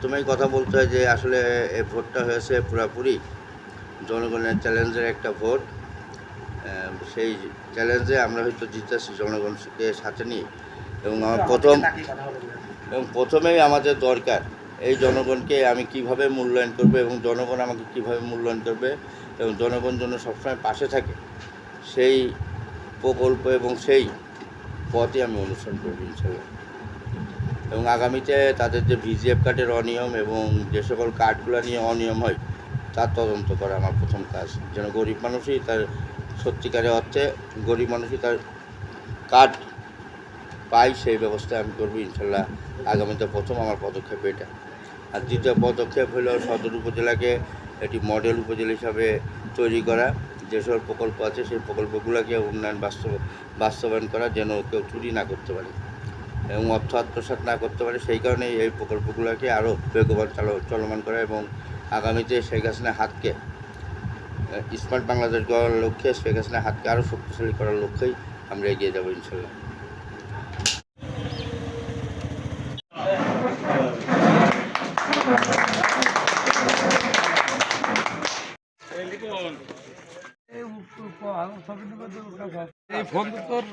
প্রথমেই কথা বলতে হয় যে আসলে এই ভোটটা হয়েছে পুরাপুরি জনগণের চ্যালেঞ্জের একটা ভোট। সেই চ্যালেঞ্জে আমরা হয়তো জিতেছি জনগণকে সাথে নিয়ে। এবং আমার প্রথম এবং প্রথমেই আমাদের দরকার এই জনগণকে আমি কীভাবে মূল্যায়ন করব এবং জনগণ আমাকে কীভাবে মূল্যায়ন করবে এবং জনগণ যেন সবসময় পাশে থাকে, সেই প্রকল্প এবং সেই পথই আমি অনুসরণ করব ইনশাল্লাহ এবং আগামীতে তাদের যে ভিজিএফ কার্ডের অনিয়ম এবং যে সকল কার্ডগুলো নিয়ে অনিয়ম হয়, তার তদন্ত করা আমার প্রথম কাজ। যেন গরিব মানুষই তার সত্যিকারের অর্থে গরিব মানুষই তার কার্ড পাই সেই ব্যবস্থা আমি করব ইনশাল্লাহ। আগামীতে প্রথম আমার পদক্ষেপ এটা। আর দ্বিতীয় পদক্ষেপ হলো সদর উপজেলাকে একটি মডেল উপজেলা হিসাবে তৈরি করা। যে সকল প্রকল্প আছে, সেই প্রকল্পগুলোকে উন্নয়ন বাস্তব, বাস্তবায়ন করা যেন কেউ চুরি না করতে পারে। এবং অর্থ আত্মসাৎ না করতে পারে, সেই কারণেই এই প্রকল্পগুলোকে আরও বেগবান চাল, চলমান করা এবং আগামীতে শেখ হাসিনা হাতকে স্মার্ট বাংলাদেশ গড়ার লক্ষ্যে শেখ হাসিনা হাতকে আরও শক্তিশালী করার লক্ষ্যেই আমরা এগিয়ে যাব ইনশাল্লাহ ফোন তোর